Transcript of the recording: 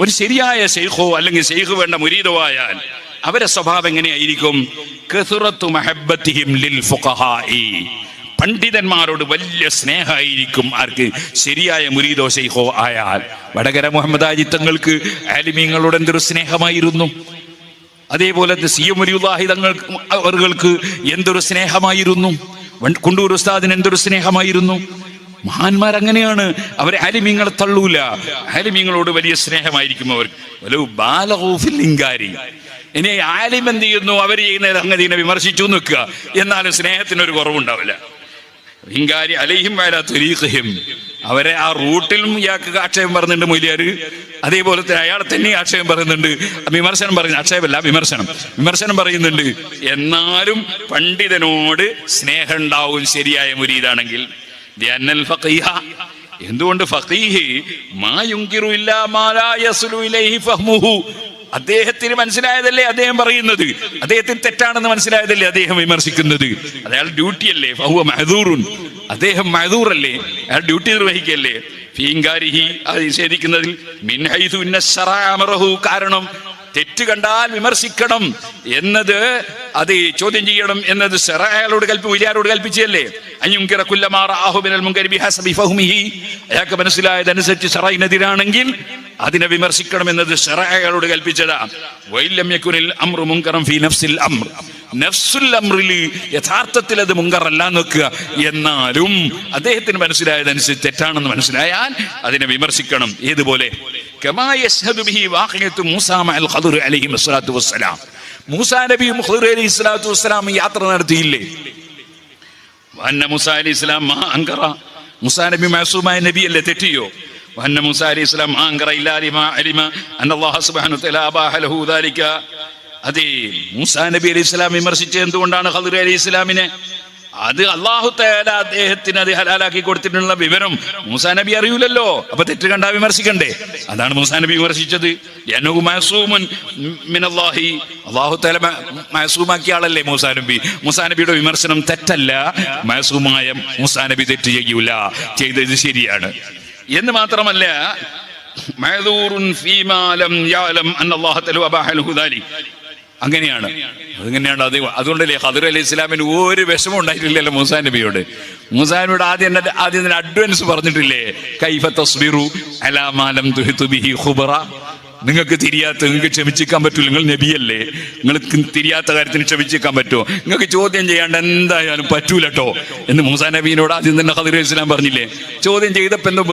ഒരു ശരിയായ ഷെയ്ഖോ അല്ലെങ്കിൽ ഷെയ്ഖ് വേണ്ട മുരീദോ ആയാൽ അവരെ സ്വഭാവം എങ്ങനെയായിരിക്കും? പണ്ഡിതന്മാരോട് വലിയ സ്നേഹമായിരിക്കും ആർക്ക്? ശരിയായ മുരീദോ ഷെയ്ഖോ ആയാൽ. വടകര മുഹമ്മദ് അജിത്തങ്ങൾക്ക് തങ്ങൾക്ക് ആലിമീങ്ങളോട് എന്തൊരു സ്നേഹമായിരുന്നു? അതേപോലെ സി എം തങ്ങൾക്ക് അവർക്ക് എന്തൊരു സ്നേഹമായിരുന്നു? കുണ്ടൂർ ഉസ്താദിന് എന്തൊരു സ്നേഹമായിരുന്നു? മഹാന്മാർ അങ്ങനെയാണ് അവരെ ആലിമീങ്ങളെ തള്ളൂല. ആലിമീങ്ങളോട് വലിയ സ്നേഹമായിരിക്കും അവർക്ക്. ഒരു ബാലഹൂഫിൽ ലിംഗാരി ഇനി ആലിം എന്ത് ചെയ്യുന്നു? അവർ ചെയ്യുന്ന സംഗതിനെ വിമർശിച്ചു നിൽക്കുക. എന്നാലും സ്നേഹത്തിന് ഒരു കുറവുണ്ടാവില്ല. ഹിങ്കാരി അലൈഹിം വേല തുരീഖിഹിം. അവരെ ആ റൂട്ടിലും ഇയാൾക്ക് ആക്ഷേപം പറയുന്നുണ്ട് മൊയ്ലിയാർ അതേപോലെ തന്നെ അയാളെ തന്നെ ആക്ഷേപം പറയുന്നുണ്ട്. വിമർശനം പറയുന്നു ആക്ഷേപമല്ല വിമർശനം. വിമർശനം പറയുന്നുണ്ട് എന്നാലും പണ്ഡിതനോട് സ്നേഹം ഉണ്ടാവും ശരിയായ മുരീതാണെങ്കിൽ എന്തുകൊണ്ട് ഫഖീഹ് മാ യുങ്കിറു ഇല്ലാ മാ ലാ യസ്ലു ഇലൈഹി ഫഹ്മുഹു? അദ്ദേഹത്തിന് മനസ്സിലായതല്ലേ അദ്ദേഹം പറയുന്നത്? അദ്ദേഹത്തിന് തെറ്റാണെന്ന് മനസ്സിലായതല്ലേ അദ്ദേഹം വിമർശിക്കുന്നത്? അയാൾ ഡ്യൂട്ടി അല്ലേ? ഫഹുവ മഹദൂറുൻ. അദ്ദേഹം മഹദൂറല്ലേ? അയാൾ ഡ്യൂട്ടി നിർവഹിക്കല്ലേ? ഫീങ്കാരിഹി അത് നിഷേധിക്കുന്നതിൽ മിൻ ഹൈസു ഇന്ന അമറഹു. കാരണം തെറ്റ് കണ്ടാൽ വിമർശിക്കണം എന്നത് അത് ചോദ്യം ചെയ്യണം എന്നത് സെറയാളോട് കൽപ്പി ഉലിയാരോട് കൽപ്പിച്ചല്ലേ അയാൾക്ക് മനസ്സിലായതനുസരിച്ച് ശറഇനെതിരാണെങ്കിൽ അതിനെ വിമർശിക്കണം എന്നത് സെറയാളോട് കൽപ്പിച്ചതാ. വൈലമ്യക്കുനിൽ അമ്രു മുങ്കറം ഫീ നഫ്സിൽ അമ്ര നഫ്സുൽ അമ്രിൽ യഥാർത്ഥത്തിൽ അത് മുങ്കറല്ല നോക്കുക. എന്നാലും അദ്ദേഹത്തിന് മനസ്സിലായതനുസരിച്ച് തെറ്റാണെന്ന് മനസ്സിലായാൽ അതിനെ വിമർശിക്കണം. ഏതുപോലെ? മൂസാ നബിയും അലൈഹി സ്വലാത്തു വസ്സലാം യാത്ര നടത്തിയില്ലേ? വന്ന മൂസ അലൈഹി ഇസ്ലാം മാ അങ്കറ. മൂസാ നബി മാസൂമായ നബി അല്ലേ തെറ്റിയോ? വന്ന മൂസ അലൈഹി ഇസ്ലാം മാ അങ്കറ ഇല്ലാ ലിമാ അലിമ അന്ന അല്ലാഹു സുബ്ഹാനഹു അബാഹ ലഹു ദാലിക. അതെ മൂസാ നബി അലൈഹി ഇസ്ലാം വിമർശിച്ചത് എന്തുകൊണ്ടാണ് ഖദർ അലൈഹി ഇസ്ലാമിനെ അത് അള്ളാഹു തആല അദ്ദേഹത്തിന് അത് ഹലാലാക്കി കൊടുത്തിട്ടുള്ള വിവരം മൂസാ നബി അറിയൂലല്ലോ. അപ്പൊ തെറ്റ് കണ്ടാ വിമർശിക്കണ്ടേ? അതാണ് മൂസാ നബി വിമർശിച്ചത്. അള്ളാഹു തആല മ- ആളല്ലേ മൂസാ നബി? മൂസാ നബിയുടെ വിമർശനം തെറ്റല്ല. മയസൂമായ മൂസാ നബി തെറ്റ് ചെയ്യൂല. ചെയ്തത് ശരിയാണ്. എന്ന് മാത്രമല്ല മയദൂറുൻ ഫീമാലം യാലം അന്നല്ലാഹു അബാഹ ലഹു ദാലിക്. അങ്ങനെയാണ്. അതെങ്ങനെയാണ് അത്. അതുകൊണ്ടല്ലേ ഹദർ അലി ഇസ്ലാമിന് ഒരു വിഷമം ഉണ്ടായിട്ടില്ലല്ലോ മൂസാ നബിയോട്. മൂസാ നബിയോട് ആദ്യം ആദ്യം തന്നെ അഡ്വാൻസ് പറഞ്ഞിട്ടില്ലേ? കൈഫ തസ്ബിറു അലാ മാ തുഹിതു ബിഹി ഖുബറ. നിങ്ങൾക്ക് തിരിയാത്ത നിങ്ങൾക്ക് ക്ഷമിച്ചിക്കാൻ പറ്റൂല. നിങ്ങൾ നബിയല്ലേ. നിങ്ങൾക്ക് തിരിയാത്ത കാര്യത്തിന് ക്ഷമിച്ചിക്കാൻ പറ്റുമോ നിങ്ങൾക്ക് ചോദ്യം ചെയ്യാണ്ട് എന്തായാലും പറ്റൂലട്ടോ. എന്ന് മൂസാ നബീനോട് ആദ്യം തന്നെ ഹദർ ഇസ്ലാം പറഞ്ഞില്ലേ? ചോദ്യം ചെയ്തപ്പോ എന്തോ